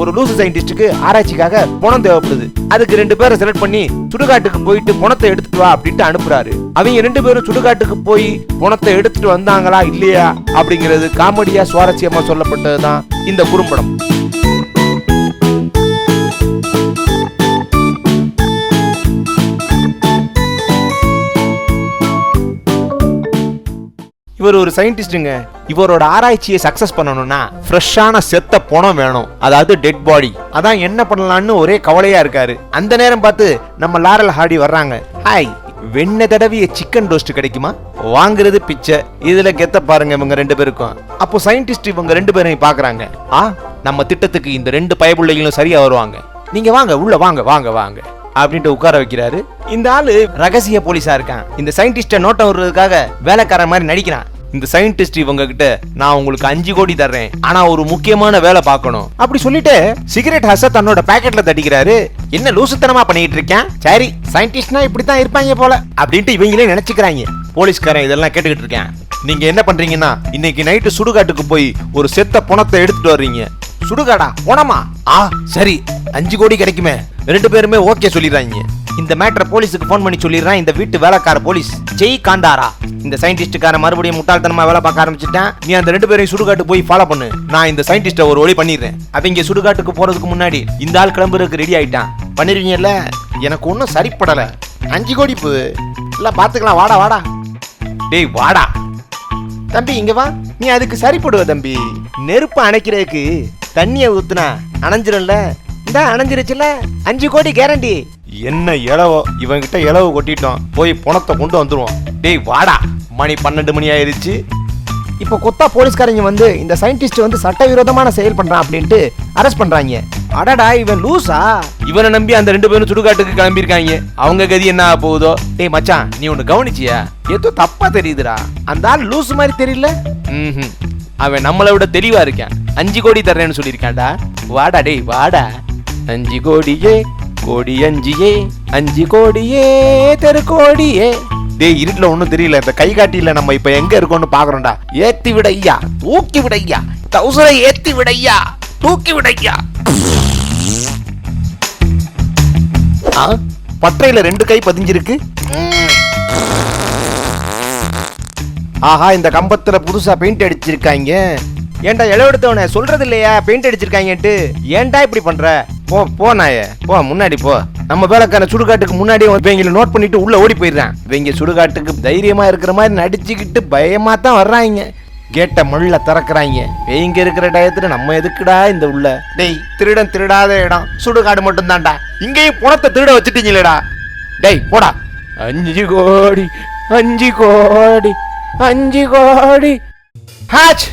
ஒரு லூசு சயின்டிஸ்டுக்கு ஆராய்ச்சிக்காக பணம் தேவைப்படுது. அதுக்கு ரெண்டு பேரை செலக்ட் பண்ணி சுடுகாட்டுக்கு போயிட்டு பணத்தை எடுத்துட்டு வா அப்படின்ட்டு அனுப்புறாரு. அவங்க ரெண்டு பேரும் சுடுகாட்டுக்கு போய் பணத்தை எடுத்துட்டு வந்தாங்களா இல்லையா அப்படிங்கிறது காமெடியா சுவாரஸ்யமா சொல்லப்பட்டதுதான் இந்த குறும்படம். இவர் ஒரு சயின்டிஸ்டுங்க இவரோட ஆராய்ச்சியை சக்சஸ் பண்ணணும்னா ஃப்ரெஷ்ஷான செத்த பணம் வேணும். அதாவது டெட் பாடி அதான் என்ன பண்ணலாம்னு ஒரே கவலையா இருக்காரு. அந்த நேரம் பார்த்து நம்ம லாரல் ஹாடி வர்றாங்க. ஹாய் வெண்ணெய் தடவிய சிக்கன் ரோஸ்ட் கிடைக்குமா? வாங்குறது பிச்சை. இதுல கெத்த பாருங்க இவங்க ரெண்டு பேருக்கும். அப்போ சயின்டிஸ்ட் இவங்க ரெண்டு பேரையும் பாக்குறாங்க ஆ நம்ம திட்டத்துக்கு இந்த ரெண்டு பயபுள்ளைகளும் சரியா வருவாங்க. நீங்க வாங்க உள்ள வாங்க வாங்க வாங்க. அப்படின்ட்டு உட்கார வைக்கிறாரு. இந்த ஆளு ரகசிய போலீஸா இருக்கான். இந்த சயின்டிஸ்ட நோட்டம் விடுறதுக்காக வேலைக்காரன் மாதிரி நடிக்கிறான். இந்த சயின்டிஸ்ட் இவங்க கிட்ட நான் உங்களுக்கு அஞ்சு கோடி தர்றேன். ஆனா ஒரு முக்கியமான வேலை பார்க்கணும். அப்படி சொல்லிட்டு சிகரெட் ஹச தன்னோட பாக்கெட்ல தட்டிக்கிறாரு. என்ன லூசுத்தனமா பண்ணிட்டு இருக்கேன்? சரி சயின்டிஸ்ட்னா இப்படித்தான் இருப்பாங்க போல. அப்படின்ட்டு இவங்களே நினைச்சுக்கிறாங்க. போலீஸ்காரன் இதெல்லாம் கேட்டுக்கிட்டு இருக்கேன். நீங்க என்ன பண்றீங்கன்னா இன்னைக்கு நைட்டு சுடுகாட்டுக்கு போய் ஒரு செத்த பணத்தை எடுத்துட்டு வர்றீங்க. சுடுகாடா போனமா ஆ சரி அஞ்சு கோடி கிடைக்குமே. ரெண்டு பேருமே ஓகே சொல்லிடுறாங்க. இந்த மேட்டரை போலீஸுக்கு ஃபோன் பண்ணி சொல்லிடுறான். இந்த வீட்டு வேலைக்கார போலீஸ் ஜெய் காந்தாரா? இந்த சயின்டிஸ்டுக்கார மறுபடியும் முட்டாள்தனமா வேலை பார்க்க ஆரம்பிச்சிட்டேன். நீ அந்த ரெண்டு பேரையும் சுடுகாட்டு போய் ஃபாலோ பண்ணு. நான் இந்த சயின்டிஸ்ட ஒரு வழி பண்ணிடுறேன். அவங்க சுடுகாட்டுக்கு போறதுக்கு முன்னாடி இந்த ஆள் கிளம்புறதுக்கு ரெடி ஆயிட்டான். பண்ணிருவீங்கல்ல எனக்கு ஒன்றும் சரிப்படலை. அஞ்சு கோடி பு. எல்லாம் பார்த்துக்கலாம். வாடா வாடா. டேய் வாடா. தம்பி இங்க வா. நீ அதுக்கு சரிப்படுவ தம்பி. நெருப்பு அணைக்கிறதுக்கு தண்ணியை ஊத்துனா அணைஞ்சிரும்ல. இந்த அணைஞ்சிருச்சுல அஞ்சு கோடி கேரண்டி என்ன இளவோ? இவன்கிட்ட இளவு கொட்டிட்டோம் போய் பணத்தை கொண்டு வந்துருவோம் டேய் வாடா. மணி பன்னெண்டு மணி ஆயிருச்சு. இப்போ கொத்தா போலீஸ்காரங்க வந்து இந்த சயின்டிஸ்ட் வந்து சட்டவிரோதமான செயல் பண்றான் அப்படின்ட்டு அரெஸ்ட் பண்றாங்க. அடடா இவன் லூசா? இவனை நம்பி அந்த ரெண்டு பேரும் சுடுகாட்டுக்கு கிளம்பியிருக்காங்க. அவங்க கதி என்ன ஆகப் போகுதோ? டேய் மச்சான் நீ ஒன்னு கவனிச்சியா? ஏதோ தப்பா தெரியுதுடா. அந்த ஆள் லூசு மாதிரி தெரியல. ம்ஹும். அவன் நம்மளை விட தெளிவா இருக்கான். அஞ்சு கோடி தர்றேன்னு சொல்லியிருக்கான்டா. வாடா டேய் வாடா. அஞ்சு கோடியே கோடி அஞ்சியே அஞ்சு கோடியே தெரு கோடியே. டேய் இருட்டுல ஒண்ணும் தெரியல. இந்த கை காட்டியில நம்ம இப்ப எங்க இருக்கோம்னு பாக்குறோம்டா. ஏத்தி விடையா தூக்கி விடையா தௌசரை ஏத்தி விடையா தூக்கி விடையா. ஆ? பற்றையில ரெண்டு கை பதிஞ்சிருக்கு. ஆஹா இந்த கம்பத்துல புதுசா பெயிண்ட் அடிச்சிருக்காங்க. ஏன்டா இளவெடுத்தவனே சொல்றது இல்லையா பெயிண்ட் அடிச்சிருக்காங்கன்ட்டு. ஏன்டா இப்படி பண்ற? போ போ நாயே. போ முன்னாடி போ. நம்ம வேலைக்கான சுடுகாட்டுக்கு முன்னாடியே இவங்களை நோட் பண்ணிட்டு உள்ள ஓடி போயிடுறான். இவங்க சுடுகாட்டுக்கு தைரியமா இருக்கிற மாதிரி நடிச்சுக்கிட்டு பயமா தான் வர்றாங்க. கேட்ட முள்ள திறக்கிறாங்க. இங்க இருக்கிற டயத்துல நம்ம எதுக்குடா இந்த உள்ள? டேய் திருடன் திருடாத இடம். சுடுகாடு மட்டும் தான்டா இங்கேயும் பணத்தை திருட வச்சுட்டீங்களேடா. டேய் போடா. அஞ்சு கோடி அஞ்சு கோடி அஞ்சு கோடி. ஹாச்!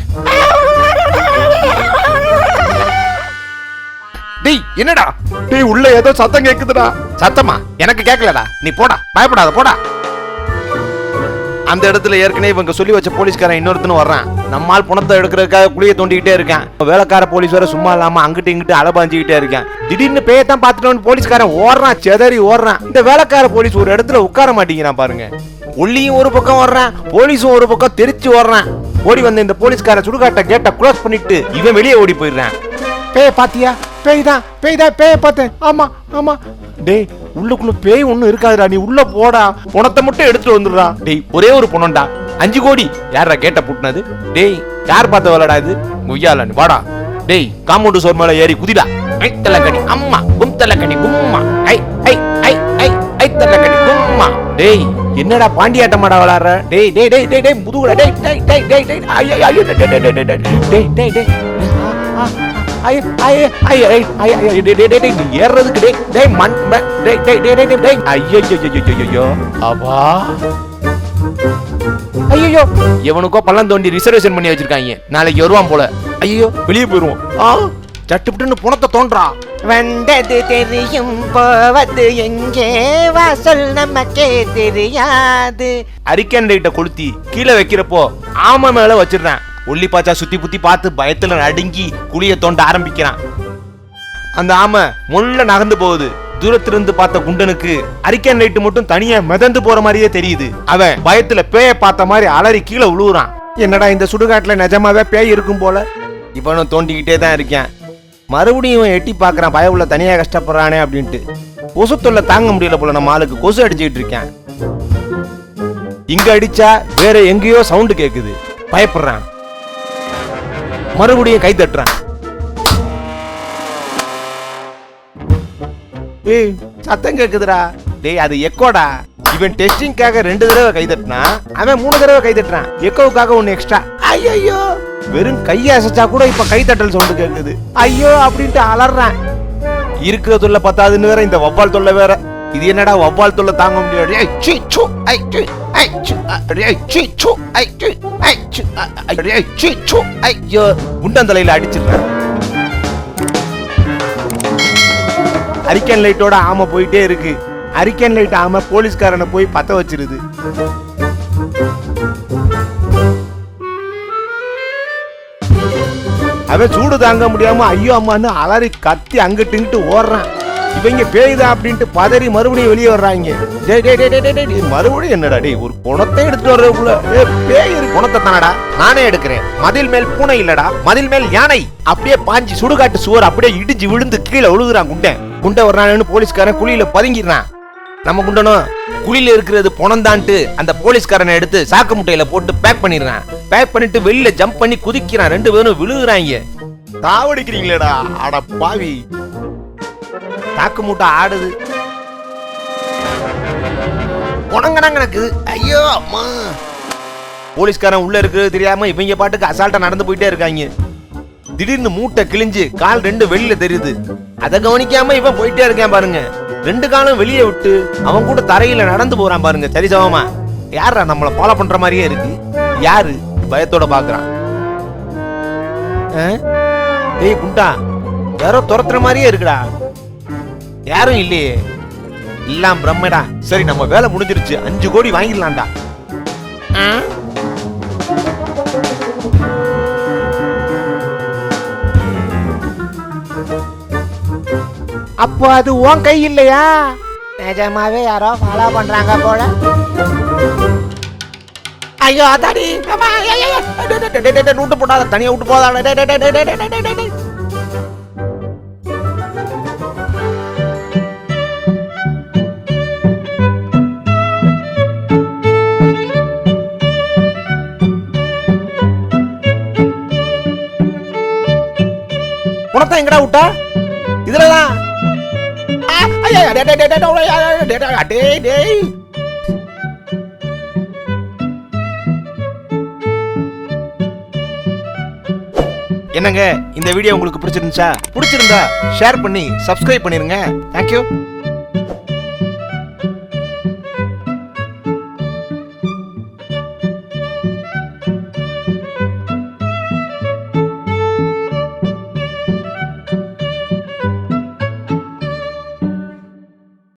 என்னடா? டேய் உள்ள ஏதோ சத்தம் கேக்குதுடா. சத்தமா? எனக்கு கேட்கலடா நீ போடா. பயப்படாத போடா. அந்த இடத்துல ஏற்கனவே இவங்க சொல்லி வச்ச போலீஸ்காரன் இன்னொருத்தனும் வர்றான். நம்மால் பணத்தை எடுக்கிறதுக்காக குழியை தோண்டிக்கிட்டே இருக்கேன். வேலைக்கார போலீஸ் வேற சும்மா இல்லாம அங்கிட்டு இங்கிட்டு அலபாஞ்சிக்கிட்டே இருக்கேன். திடீர்னு பேயத்தான் பார்த்துட்டு போலீஸ்காரன் ஓடுறான் செதறி ஓடுறான். இந்த வேலைக்கார போலீஸ் ஒரு இடத்துல உட்கார மாட்டேங்கிறான் பாருங்க. ஒல்லியும் ஒரு பக்கம் ஓடுறான் போலீஸும் ஒரு பக்கம் தெரிச்சு ஓடுறான். ஓடி வந்த இந்த போலீஸ்கார சுடுகாட்டை கேட்ட குளோஸ் பண்ணிட்டு இவன் வெளியே ஓடி போயிடுறான். பேய பாத்தியா? பேய் தான் பேய் தான் பேய பார்த்தேன் ஆமா ஆமா டேய் உள்ளுக்குள்ள பேய் ஒண்ணும் இருக்காதுடா நீ உள்ள போடா பணத்தை மட்டும் எடுத்துட்டு வந்துடுறா டேய் ஒரே ஒரு பணம்டா அஞ்சு கோடி யாரா கேட்ட புட்டினது டேய் யார் பார்த்த வேலைடா இது முய்யாலன் வாடா டேய் காம்பவுண்டு சோர் மேல ஏறி குதிடா ஐ தலக்கடி அம்மா கும் தலக்கடி கும்மா ஐ ஐ ஐ ஐ ஐ தலக்கடி கும்மா டேய் என்னடா பாண்டியாட்டமாடா விளாடுற டேய் டேய் டேய் டேய் டேய் முதுகுடா டேய் டேய் டேய் டேய் டேய் ஐயோ ஐயோ டேய் டேய் டேய் டேய் டேய் டேய் ஐய, ஐய, ஐய, ஐய, ஐய, ஐய, டேய், மண், டேய், டேய், டேய், டேய், டேய், டேய். ஐயையையையையையோ. அப்பா. ஐயையோ, எவனுக்கோ பள்ளம் தோண்டி ரிசர்வேஷன் பண்ணி வச்சிருக்காங்க நாளைக்கு வருவான் போல ஐயோ வெளியே போயிருவோம் ஆ சட்டுப்புட்டுன்னு புணத்தை தோன்றா வந்தது தெரியும் போவது எங்கே வாசல் நமக்கே தெரியாது அரிக்கன் லைட்டை கொளுத்தி கீழே வைக்கிறப்போ ஆமை மேல வச்சிடுறேன் ஒல்லி பாச்சா சுத்தி புத்தி பார்த்து பயத்துல நடுங்கி குழிய தோண்ட ஆரம்பிக்கிறான். அந்த ஆமை முள்ள நகர்ந்து போகுது. தூரத்திலிருந்து பார்த்த குண்டனுக்கு அரிக்கன் லைட்டு மட்டும் தனியா மிதந்து போற மாதிரியே தெரியுது. அவன் பயத்துல பேய பார்த்த மாதிரி அலறி கீழே விழுவுறான் என்னடா இந்த சுடுகாட்டுல நிஜமாவே பேய் இருக்கும் போல? இவனும் தோண்டிக்கிட்டே தான் இருக்கேன். மறுபடியும் இவன் எட்டி பய உள்ள தனியா கஷ்டப்படுறானே அப்படின்ட்டு. கொசு தொல்லை தாங்க முடியல போல நம்ம ஆளுக்கு. கொசு அடிச்சுக்கிட்டு இருக்கேன். இங்க அடிச்சா வேற எங்கேயோ சவுண்டு கேக்குது. பயப்படுறான். மறுபடியும் கை தட்டுறான். ஏய் சத்தம் கேக்குதுடா. டேய் அது எக்கோடா. இவன் டெஸ்டிங்காக ரெண்டு தடவை கை தட்டினா அவன் மூணு தடவை கை தட்டுறான். எக்கோவுக்காக ஒன்னு எக்ஸ்ட்ரா ஐயோ வெறும் கையை அசைச்சா கூட இப்ப கை தட்டல் சவுண்டு கேக்குது. ஐயோ அப்படின்ட்டு அலறான் இருக்கிற தொல்லை பத்தாதுன்னு வேற இந்த வவ்வால் தொல்லை வேற. இது என்னடா வவ்வால் தொல்லை தாங்க முடியாது? சு, ஐ, சு, ஐ, சு, சீ, சு, ஐ, சு, ஐ, சு, ஐ, சீ, சு, ஐயோ குண்டந்தலையில அடிச்சிடுறேன் அரிக்கன் லைட்டோட ஆமை போயிட்டே இருக்கு. அரிக்கன் லைட் ஆமை போலீஸ்காரனை போய் பத்த வச்சிருது. அவன் சூடு தாங்க முடியாம ஐயோ அம்மான்னு அலறி கத்தி அங்கிட்டு இங்கிட்டு ஓடுறான். இவங்க பேயுதா அப்படின்ட்டு பதறி மறுபடியும் வெளியே வர்றாங்க. மறுபடியும் என்னடா டே ஒரு குணத்தை எடுத்துட்டு வர்றதுக்குள்ள ஏ பேய் இருக்கு குணத்தை தானடா. நானே எடுக்கிறேன். மதில் மேல் பூனை இல்லடா. மதில் மேல் யானை. அப்படியே பாஞ்சு சுடுகாட்டு சுவர் அப்படியே இடிஞ்சு விழுந்து கீழே விழுகுறான் குண்டன் குண்டை வர்றான்னு போலீஸ்காரன் குழியில பதுங்கிடுறான். நம்ம குண்டனும் குழியில இருக்கிறது புனந்தான்ட்டு அந்த போலீஸ்காரனை எடுத்து சாக்கு முட்டையில போட்டு பேக் பண்ணிடுறான். பேக் பண்ணிட்டு வெளியில ஜம்ப் பண்ணி குதிக்கிறான். ரெண்டு பேரும் விழுகுறாங்க. தாவடிக்கிறீங்களேடா. அட பாவி. தாக்கு மூட்டை ஆடுது உணங்கனங்கனக்கு ஐயோ அம்மா. போலீஸ்காரன் உள்ள இருக்கிறது தெரியாம இவங்க பாட்டுக்கு அசால்ட்டா நடந்து போயிட்டே இருக்காங்க. திடீர்னு மூட்டை கிழிஞ்சு கால் ரெண்டு வெளியில தெரியுது. அதை கவனிக்காம இவன் போயிட்டே இருக்கான் பாருங்க. ரெண்டு காலும் வெளியே விட்டு அவன் கூட தரையில நடந்து போறான் பாருங்க. சரிசமமா யாரா நம்மளை ஃபாலோ பண்ற மாதிரியே இருக்கு? யாரு? பயத்தோட பாக்குறான். ஏய் குண்டா. யாரோ துரத்துற மாதிரியே இருக்குடா. யாரும் இல்லையே எல்லாம் பிரம்மடா சரி நம்ம வேலை முடிஞ்சிருச்சு அஞ்சு கோடி வாங்கிடலாம்டா அப்போ அது உன் கை இல்லையா நிஜமாவே யாரோ ஃபாலோ பண்றாங்க போல ஐயோ அதாடி நூட்டு ஐயோ, ஐயோ, ஐயோ. டேய், டேய், டேய், டேய், டேய், டே போடாத தனியா விட்டு இதெல்லாம் எங்கடா விட்டா இதுலதான் என்னங்க இந்த வீடியோ உங்களுக்கு பிடிச்சிருந்துச்சா பிடிச்சிருந்தா ஷேர் பண்ணி சப்ஸ்கிரைப் பண்ணிருங்க தேங்க்யூ